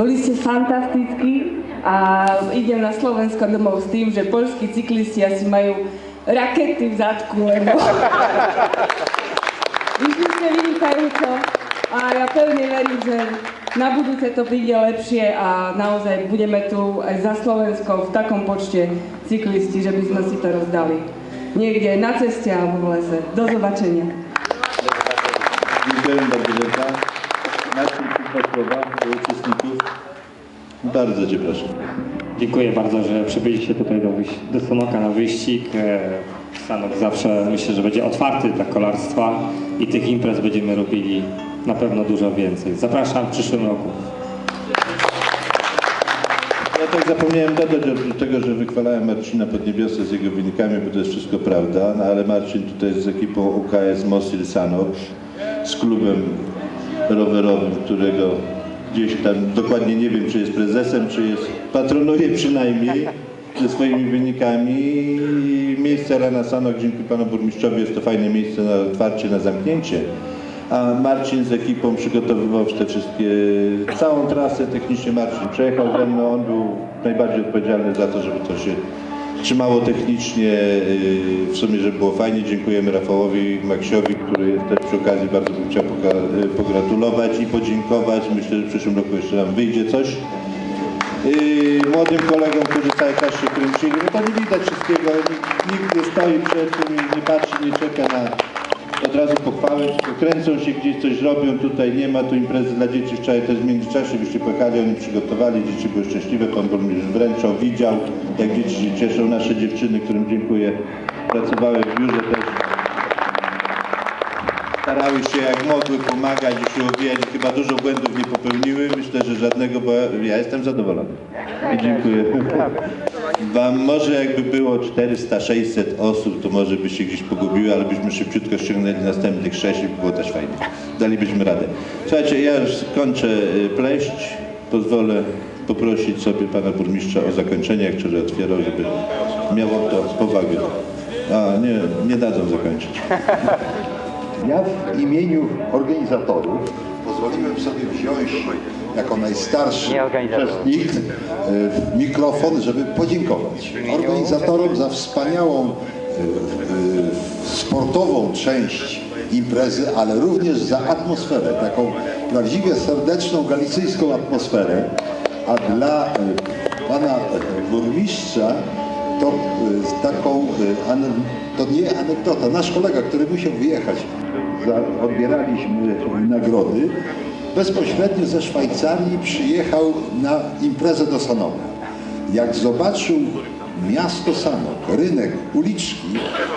Boli ste fantastickí a idem na Slovensko domov s tým, že poľskí cyklisti asi majú rakety v zadku, lebo vyšli ste vynikajúco a ja pevne verím, že na budúce to príde lepšie a naozaj budeme tu aj za Slovensko v takom počte cyklisti, že by sme si to rozdali niekde na ceste alebo v lese. Do zobačenia. Dziękuję bardzo do uczestników. Bardzo Cię proszę. Dziękuję bardzo, że przybyliście tutaj do, do Sanoka na wyścig. E, Sanok zawsze myślę, że będzie otwarty dla kolarstwa i tych imprez będziemy robili na pewno dużo więcej. Zapraszam w przyszłym roku. Ja tak zapomniałem dodać oprócz tego, że wychwalałem Marcina Podniebiosę z jego wynikami, bo to jest wszystko prawda, no ale Marcin tutaj z ekipą UKS Mosil Sanok, z klubem rowerowym, którego gdzieś tam dokładnie nie wiem, czy jest prezesem, czy jest, patronuje przynajmniej ze swoimi wynikami. Miejsce Rana Sanok, dzięki panu burmistrzowi, jest to fajne miejsce na otwarcie, na zamknięcie. A Marcin z ekipą przygotowywał te wszystkie, całą trasę technicznie Marcin przejechał ze mną, on był najbardziej odpowiedzialny za to, żeby to się trzymało technicznie, yy, w sumie, żeby było fajnie. Dziękujemy Rafałowi Maksiowi, który też przy okazji bardzo bym chciał yy, pogratulować i podziękować. Myślę, że w przyszłym roku jeszcze nam wyjdzie coś. Yy, młodym kolegom, którzy cały czas się kręcili, no to nie widać wszystkiego, nikt, nikt nie stoi przed tym nie patrzy, nie czeka na od razu pochwałę, kręcą się gdzieś, coś robią, tutaj nie ma tu imprezy dla dzieci. Wczoraj też w międzyczasie byście pojechali, oni przygotowali, dzieci były szczęśliwe, pan burmistrz wręczał, widział, jak dzieci się cieszą, nasze dziewczyny, którym dziękuję, pracowały w biurze też, starały się jak mogły pomagać. I się uwijać, chyba dużo błędów nie popełniły, myślę, że żadnego, bo ja jestem zadowolony. I dziękuję. Wam może jakby było 400-600 osób, to może by się gdzieś pogubiły, ale byśmy szybciutko ściągnęli następnych 6 i by było też fajnie. Dalibyśmy radę. Słuchajcie, ja już skończę y, pleść. Pozwolę poprosić sobie pana burmistrza o zakończenie, jak wczoraj otwierał, żeby miało to powagę. A, nie, nie dadzą zakończyć. Ja w imieniu organizatorów pozwoliłem sobie wziąć jako najstarszy uczestnik e, mikrofon, żeby podziękować organizatorom za wspaniałą e, e, sportową część imprezy, ale również za atmosferę, taką prawdziwie serdeczną galicyjską atmosferę. A dla pana burmistrza to e, taką, ane- to nie anegdota, nasz kolega, który musiał wyjechać, odbieraliśmy nagrody, bezpośrednio ze Szwajcarii przyjechał na imprezę do Sanoka. Jak zobaczył miasto Sanok, rynek, uliczki,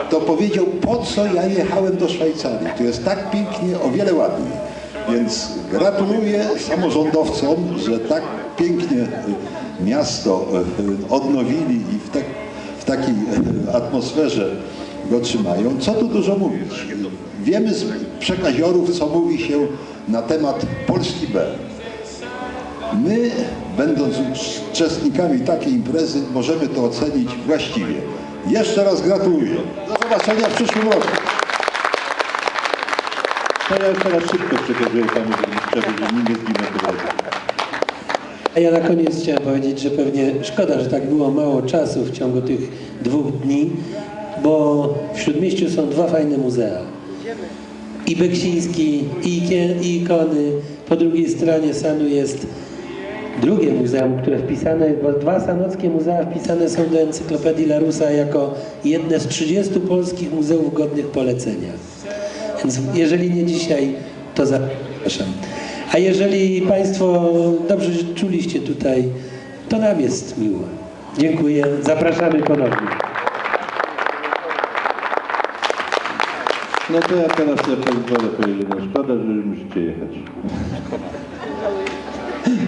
to powiedział, po co ja jechałem do Szwajcarii? Tu jest tak pięknie, o wiele ładniej. Więc gratuluję samorządowcom, że tak pięknie miasto e, odnowili i w, tak, w takiej e, atmosferze go trzymają. Co tu dużo mówić? Wiemy z przekaziorów, co mówi się na temat Polski B. My, będąc uczestnikami takiej imprezy, możemy to ocenić właściwie. Jeszcze raz gratuluję. Do zobaczenia w przyszłym roku. To ja już teraz szybko przekazuję panu burmistrzowi, że nie zginę drodze. A ja na koniec chciałem powiedzieć, że pewnie szkoda, że tak było mało czasu w ciągu tych dwóch dni, bo w Śródmieściu są dwa fajne muzea. I Beksiński, i, i ikony. Po drugiej stronie Sanu jest drugie muzeum, które wpisane, bo dwa sanockie muzea wpisane są do encyklopedii Larusa jako jedne z 30 polskich muzeów godnych polecenia. Więc jeżeli nie dzisiaj, to zapraszam. A jeżeli Państwo dobrze czuliście tutaj, to nam jest miło. Dziękuję. Zapraszamy ponownie. No to ja teraz sobie pozwolę powiedzieć, no szkoda, że już musicie jechać.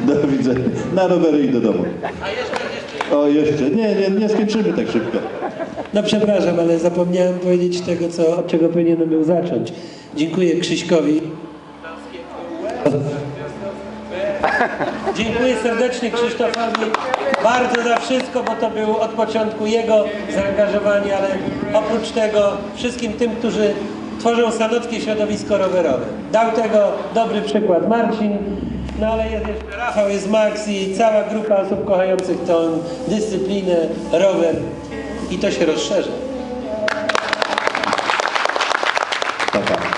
Do widzenia. Na rowery i do domu. O, jeszcze. Nie, nie, nie skończymy tak szybko. No przepraszam, ale zapomniałem powiedzieć tego, co, od czego powinienem był zacząć. Dziękuję Krzyśkowi. Dziękuję serdecznie Krzysztofowi bardzo za wszystko, bo to był od początku jego zaangażowanie, ale oprócz tego wszystkim tym, którzy tworzą sanockie środowisko rowerowe. Dał tego dobry przykład Marcin No ale jest jeszcze Rafał, jest Max i cała grupa osób kochających tą dyscyplinę, rower i to się rozszerza. Pa.